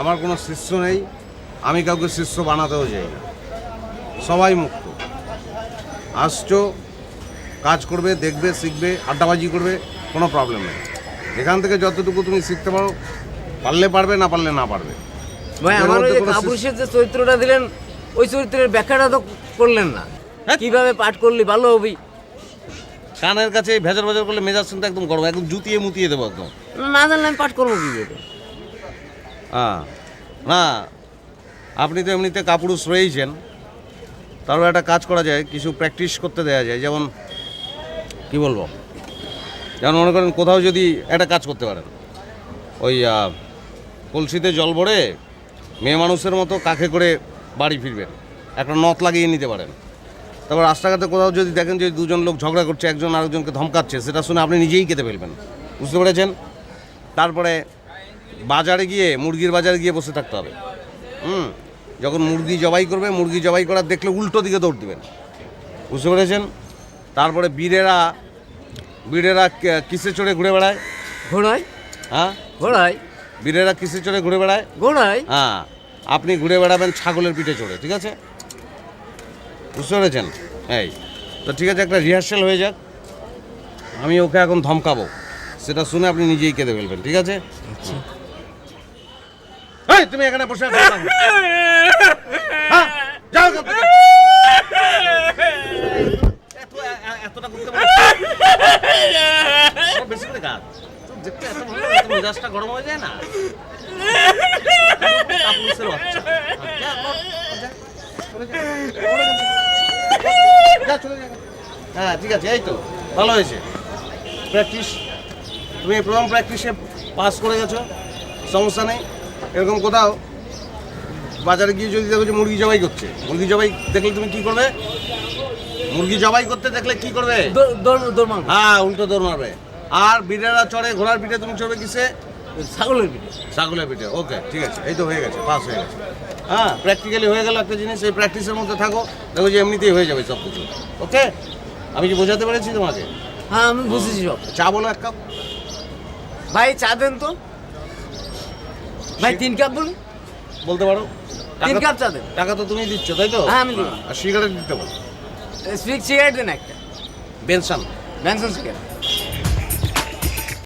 আমার কোনো শিষ্য নেই আমি কাউকে শিষ্য বানাতেও যাই না। সবাই মুক্ত। আসছো কাজ করবে দেখবে শিখবে আড্ডাবাজি করবে কোনো প্রবলেম নেই। এখান থেকে যতটুকু তুমি শিখতে পারো পারলে পারবে না পারলে না পারবে। ভাই আমার ওই কাপুরুষের যে চরিত্রটা দিলেন ওই চরিত্রের ব্যাখ্যাটা তো করলেন না। হ্যাঁ? কীভাবে পাঠ করলি ভালো হবি। কানের কাছে এই ভেজার ভেজার করলে মেজাজ কিন্তু একদম গরম একদম জুতিয়ে মুতিয়ে দেবো একদম। না জানলে আমি পাঠ করব কি করে? হ্যাঁ। না, আপনি তো এমনিতে কাপুরুষ রয়েইছেন তারপর একটা কাজ করা যায়, কিছু প্র্যাকটিস করতে দেওয়া যায়। যেমন, কি বলব? যেমন মনে করেন কোথাও যদি একটা কাজ করতে পারেন। ওই কলসিতে জল ভরে মেয়ে মানুষের মতো কাকে করে বাড়ি ফিরবেন। একটা নথ লাগিয়ে নিতে পারেন। তারপর রাস্তাঘাটে কোথাও যদি দেখেন যে দুজন লোক ঝগড়া করছে, একজন আরেকজনকে ধমকাচ্ছে, সেটা শুনে আপনি নিজেই কেটে ফেলবেন। বুঝতে পেরেছেন? তারপরে বাজারে গিয়ে মুরগির বাজারে গিয়ে বসে থাকতে হবে। হুম? যখন মুরগি জবাই করবে মুরগি জবাই করার দেখলে উল্টো দিকে দৌড় দিবেন। বুঝতে পেরেছেন? তারপরে বীরেরা বীরেরা কিসে চড়ে ঘুরে বেড়ায়? ঘোড়ায়। হ্যাঁ? ঘোড়ায়। বীরেরা কিসে চড়ে ঘুরে বেড়ায়? ঘোড়ায়। হ্যাঁ। আপনি ঘুরে বেড়াবেন ছাগলের পিঠে চড়ে ঠিক আছে? বুঝতে পেরেছেন? এই। তো ঠিক আছে একটা রিহার্সাল হয়ে যাক। আমি ওকে এখন ধমকাবো। সেটা শুনে আপনি নিজেই কেঁদে ফেলবেন ঠিক আছে? এই, তুমি এখানে বসে আছো হ্যাঁ, যাও এতটা করতে পারো? বেশি করে তোর দেখতে এত ভালো মেজাজটা গরম হয়ে যায় না? কাপুরুষের বাচ্চা। যা। হ্যাঁ ঠিক আছে এই তো ভালো হয়েছে। প্র্যাকটিস তুমি প্রথম প্র্যাকটিসে পাস করে গেছো সমস্যা নেই। এরকম কোথাও বাজারে গিয়ে যদি দেখো যে মুরগি জবাই করছে মুরগি জবাই দেখলে তুমি কি করবে? মুরগি জবাই করতে দেখলে কি করবে? হ্যাঁ উল্টো দৌড় মারবে। আর বিড়েরা চড়ে ঘোড়ার পিঠে তুমি চড়বে কিসে? ছাগলের পিঠে। ছাগলের পিঠে ওকে ঠিক আছে এই তো হয়ে গেছে পাস হয়ে গেছে। হ্যাঁ প্র্যাকটিক্যালি হয়ে গেল একটা জিনিস এই প্র্যাকটিসের মধ্যে থাকো দেখো যে এমনিতেই হয়ে যাবে সব কিছু ওকে আমি কি বোঝাতে পেরেছি তোমাকে? হ্যাঁ আমি বুঝেছি সব। চা বলো এক কাপ। ভাই চা দেন তো। ভাই তিন কাপ বলুন। বলতে পারো। তিন কাপ চা দেন। টাকা তো তুমি দিচ্ছ তাই তো? হ্যাঁ, আমি দিই আর সিগারেট দিতে বলো সিগারেট দেন একটা। বেনসন। Benson cigarette